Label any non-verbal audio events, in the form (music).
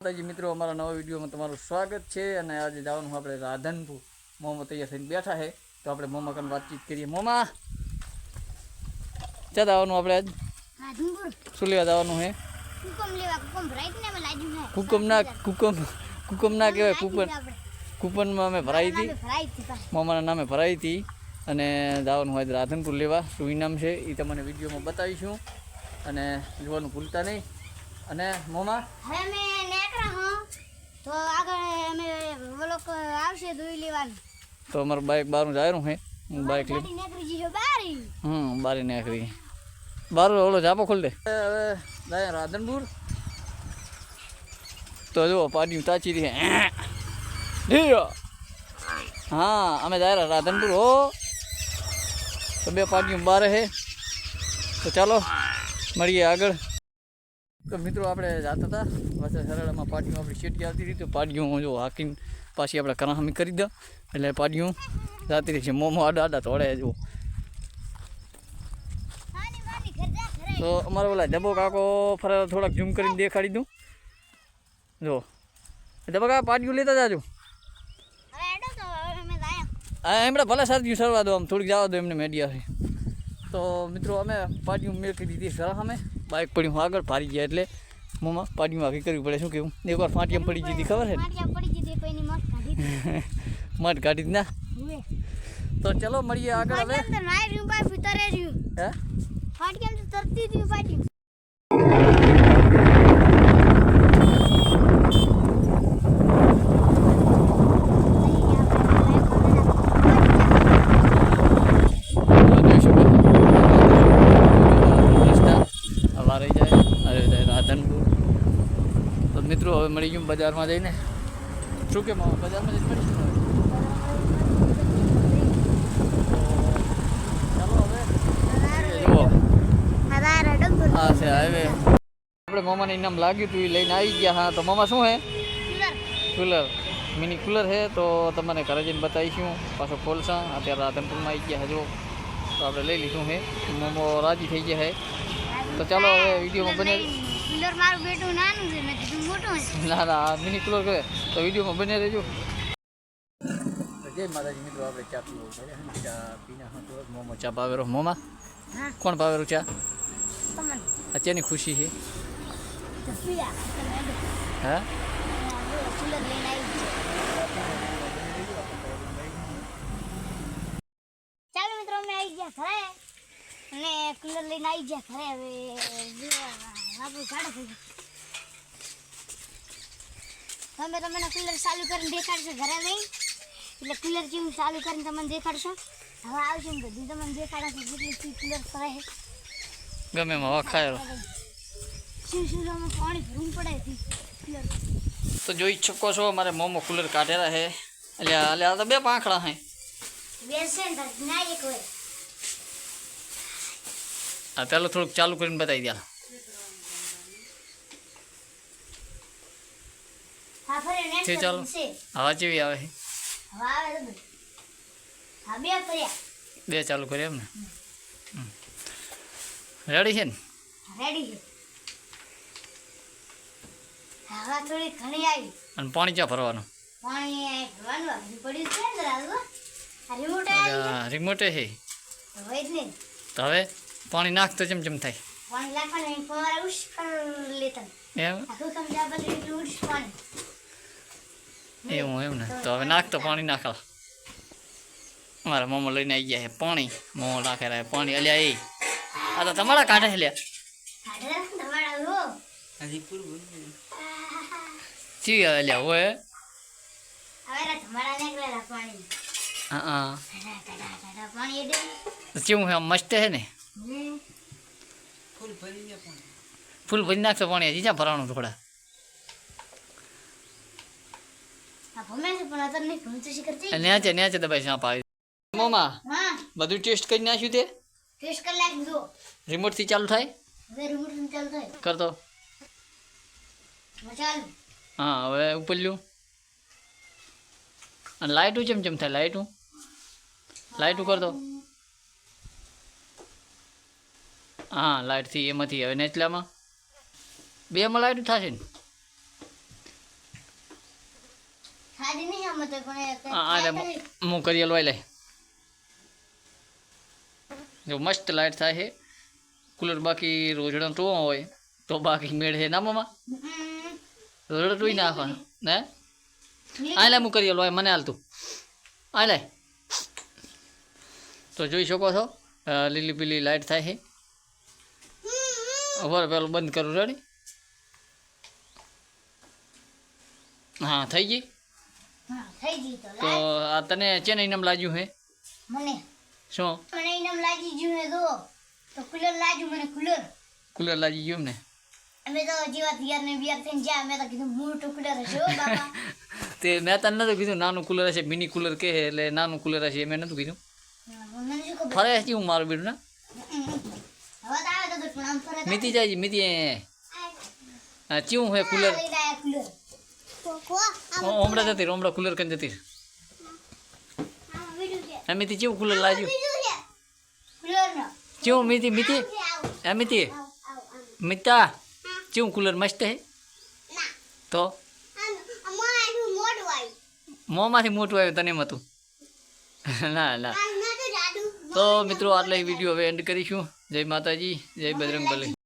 માતાજી મિત્રો અમારા નવા વિડીયોમાં તમારું સ્વાગત છે અને આજે જવાનું આપણે રાધનપુર. મોમાં તૈયાર થઈને બેઠા છે. તો આપણે મોમાં કરીને વાતચીત કરીએ. મોમાં ક્યાં જવાનું આપણે આજ? શું લેવા જવાનું છે? કુકમ ને કુકમ ના કુકમ કુકમ ના કહેવાય કૂપન કુપનમાં અમે ભરાઈ હતી. મોમાના નામે ભરાઈ હતી. અને જવાનું હોય રાધનપુર લેવા. શું ઇનામ છે એ તમને વિડીયોમાં બતાવીશું. અને જોવાનું ભૂલતા નહીં. અને મોમાં? તો આગળ અમે વલોક આવશે ધોઈ લેવાનું. તો અમારું બાઇક બહારનું જાયરું છે હું. બાઇક લઈ હમ બારી નીકળી. બાર ઓલો જાપો ખોલ દે. હવે જાય રાધનપુર. તો જો પાડી તાચી રહી હા. અમે જાય રાધનપુર હો. તો બે પાડ્યું બાર હે. તો ચાલો મળીએ આગળ. તો મિત્રો આપણે જતા હતા. પાછા સરળમાં પાડ્યું આપણી શેટી આવતી હતી. તો પાડ્યું જો હાકીને પાછી આપણે કરાહમી કરી દો એટલે પાડ્યું જાતી રહી છે. મોમો આડા આડા તોડે જો તો અમારે ઓલા ડબો કાકો ફરે થોડાક ઝૂમ કરીને દેખાડી દઉં. જો ડબો કાકા પાટિયું લેતા જાજો. આ એમણે ભલે સારજી સરવા દો આમ થોડીક જવા દો એમને મેડિયા છે. તો મિત્રો અમે પાડ્યું મેળ કરી દીધી સર અમે બાઇક પડ્યું આગળ ભારી ગયા એટલે મોમાં પાડ્યું આગળ કરવી પડે. શું કેવું? એકવાર ફાંટીમાં પડી જતી ખબર છે કોઈની કાઢી દીધી. (laughs) મઠ કાઢી જ ના? તો ચલો મળીએ આગળ હવે. ફાટિયામાં હે? ફાટિયામાં તો તરતી હવા રહી જાય અરે જાય રાધનપુર તો મિત્રો હવે મળી ગયું બજારમાં જઈને. શું કે મામા બજારમાં જઈને મળીશું આ છે હાઈવે. આપણે મામાને ઇનામ લાગ્યું હતું એ લઈને આવી ગયા. હા તો મામા શું હે? કુલર. મિની કુલર છે તો તમને ઘરે જઈને બતાવીશું. પાછો ખોલશા અત્યારે રાધનપુરમાં આવી ગયા હજુ તો આપણે લઈ લીધું છે મોમો રાજી થઈ ગયા છે તો ચાલો હવે વિડીયોમાં બને કુલર મારું બેટું નાનું છે મેં કીધું મોટું છે. ના ના મિની ક્લોર કરે તો વિડીયોમાં બને રહેજો. જય માતાજી મિત્રો આપણે ચા પીવો ચા પીના હતો મોમો ચા પાવેરો મોમા કોણ પાવેરો ચા? અત્યારની ખુશી છે. હા કુલર લઈને આવી. ચાલો મિત્રો અમે આવી ગયા ઘરે. અને કુલર લઈને આવી ગયા ઘરે. હવે આપણું ચાડે થઈ ગયું તમે તમને કુલર ચાલુ કરીને દેખાડશો ઘરે જઈ એટલે કુલર કેવું ચાલુ કરીને તમને દેખાડશો. હવે આવશે ને બધી તમને દેખાડશે જેટલી કુલર કરે છે. ગમે એમાં વખાયેલો શું શું અમે પાણી ભરવું પડે છે કુલર તો જોઈ શકો છો અમારે મોમો કુલર કાઢેલા છે. એટલે આ- એટલે આ તો બે પાંખડા છે. બેસે ને તો ના એક હોય. આ પેલો થોડુંક ચાલુ કરીને બતાવી દે ફરે ચાલો. હવા જેવી આવે? બે ચાલુ કરી એમ ને? રેડી છે ને? રેડી છે. હવા થોડી ઘણી આવી. અને પાણી ચા ભરવાનું? પાણી ભરવાનું પડ્યું છે ને રિમોટ રિમોટે તો હવે પાણી નાખતો ચમ ચમ થાય. પાણી નાખવાનું અહીં ઉશ લેતા. એમ? આખું કમ જાબલ ઉશ પાણી. એવું એમ ને. તો હવે નાખતો પાણી નાખા. મારા મોમો લઈને આવી ગયા છે પાણી. મોમો નાખે રહ્યા પાણી. અલ્યા એ આ તો તમારા કાઢે રો ચી આવે લ્યા હોય. હા કેવું છે મસ્ત છે ને? ફૂલ ભરી નાખતો પાણી. હજી જ્યાં ભરવાનું થોડા આ ભમે છે પણ અત્યારે નહીં ભમતું શીખર છે અને ન્યાચે ન્યાચે દબાઈ સાપ આવી. મોમા હા. બધું ટેસ્ટ કરી નાખ્યું તે? ટેસ્ટ કરી નાખ જો રિમોટથી ચાલુ થાય? હવે રિમોટથી ચાલુ થાય. કરતો હવે હા હવે ઉપલ્યું અને લાઇટું ચમ ચમ થાય લાઇટું લાઇટું કરતો હા લાઇટથી એમાંથી હવે નેચલામાં બેમાં લાઇટું થશે ને લાદી નહીં આમ તો પણ એ કંઈક આ આ લે થાય તો હું કરી હલવાઈ લે. જો મસ્ત લાઈટ થાય છે. કુલર બાકી રોજડો તો હોય. તો બાકી મેળ છે ના હમ. રોજડો ટોઈ નાખવાનો ને? આ લે હું કરી લો મને હાલતું આ લે. તો જોઈ શકો છો લીલી પીલી લાઈટ થાય છે. ઉપર પેલું બંધ કરું રેડી? હા, થઈ ગઈ? તો આ તને ચેને ઇનામ લાગ્યું હે? મને? શું? મને ઇનામ લાગી ગયું હે તો તો કુલર લાગ્યું મને કુલર. કુલર લાગી ગયું ને? અમે તો જીવા તૈયાર ને બિયાર થઈને જ્યાં મેં તો કીધું મોટું કુલર હશે બાપા. (laughs) તે મેં તને નતું કીધું નાનું કુલર હશે મિની કુલર કે એટલે નાનું કુલર હશે મેં નતું કીધું. ફરે છે હું મારું બેટું ના? હવે તો આવે તો પણ આમ ફરે તો. મીતી જાય મીતી ચેવું હે કુલર? રહ્યા જતી રહે, હમણાં કુલર કરીને જતી રહે. આ મીતી ચેવું કુલર લાગ્યું? ચેવું મીતી મીતી આ મિતા ચેવું કુલર મસ્ત હે તો? મોંમાંથી મોટું આવ્યું. તને એમ હતું? ના ના. તો મિત્રો આટલે વીડિયો હવે એન્ડ કરીશું. જય માતાજી જય બજરંગ બલી